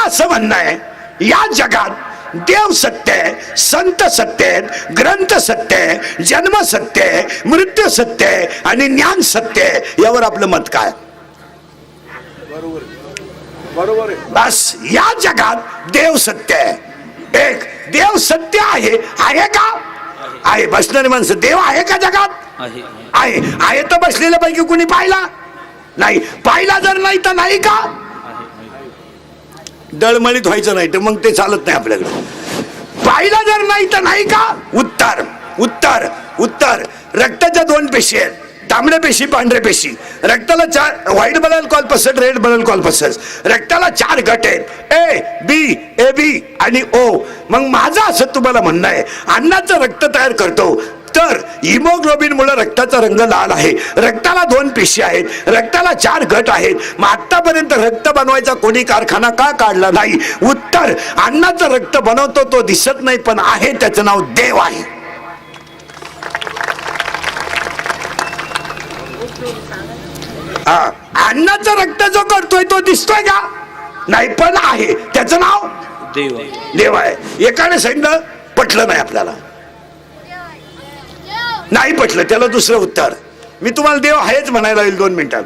माझं असं म्हणणं आहे या जगात देव सत्य आहे संत सत्य आहेत ग्रंथ सत्य आहे जन्म सत्य आहे मृत्यू सत्य आहे आणि ज्ञान सत्य आहे यावर आपलं मत काय? बरोबर आहे बस या जगात देव सत्य आहे. एक देव सत्य आहे आहे का? आहे. बसणारी माणसं देव आहे का जगात? आहे. आहे. आहे तर बसलेल्यापैकी कुणी पाहिला? नाही. पाहिला जर नाही तर नाही का? दळमळीत व्हायचं नाही तर मग ते चालत नाही आपल्याकडे. पाहिला जर नाही तर नाही का? उत्तर उत्तर उत्तर. रक्ताच्या दोन पेशी आहेत. तांबड्या पेशी पांढऱ्या पेशी. रक्ताला चार व्हाईट बनल कॉल्पसट रेड बनल कॉल्पसस रक्ताला चार गट आहेत. ए बी ए बी आणि ओ मग माझं असं तुम्हाला म्हणणं आहे. अन्नाचं रक्त तयार करतो. तर हिमोग्लोबिन मुळे रक्ताचा रंग लाल आहे. रक्ताला दोन पेशी आहेत. रक्ताला चार गट आहेत. मग आतापर्यंत रक्त बनवायचा कोणी कारखाना का काढला नाही? उत्तर अन्नाचं रक्त बनवतो तो दिसत नाही पण आहे त्याचं नाव देव आहे. हा अन्नाचं रक्त जो करतोय तो दिसतोय का? नाही पण आहे. त्याचं नाव? देव आहे. देव आहे. एकाने सांगितलं पटलं नाही आपल्याला. नाही पटलं त्याला दुसरं उत्तर. मी तुम्हाला देव आहेच म्हणायला येईल दोन मिनिटात.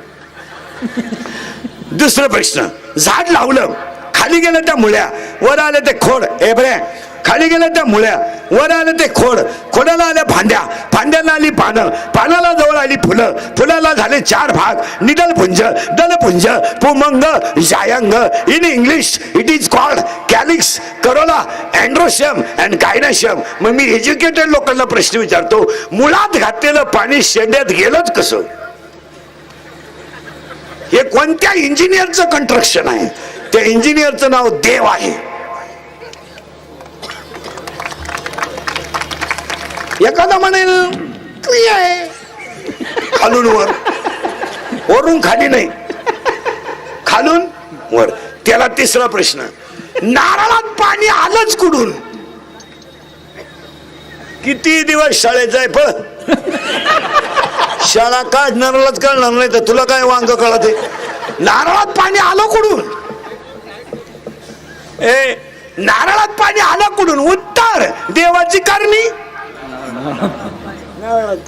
दुसरा प्रश्न. झाड लावलं. खाली गेलं त्या मुळ्या. वर आलं ते खोड. ए बरे. खाली गेल्या त्या मुळ्या. वर आलं ते खोड. खोडाला आल्या फांद्या फांद्याला आली पानं. पानाला जवळ आली फुलं. फुलाला झाले चार भाग. निडलपुंज दलपुंज पुमंग जायंग. In English it is called calyx corolla androecium and gynoecium मग मी एज्युकेटेड लोकांना प्रश्न विचारतो मुळात घातलेलं पाणी शेंड्यात गेलंच कसं? हे कोणत्या इंजिनियरचं कंस्ट्रक्शन आहे? त्या इंजिनियरचं नाव देव आहे. एखादा म्हणेल "क्लिअ आहे. खालून वर. वरून खाली नाही. खालून वर. त्याला तिसरा प्रश्न. नारळात पाणी आलंच कुठून? किती दिवस शाळेत जाय पळ शाळा काय नारळात कळणार नाही तर तुला काय वांग कळत? आहे नारळात पाणी आलं कुठून? ए नारळात पाणी आलं कुठून? उत्तर देवाची करणी? no,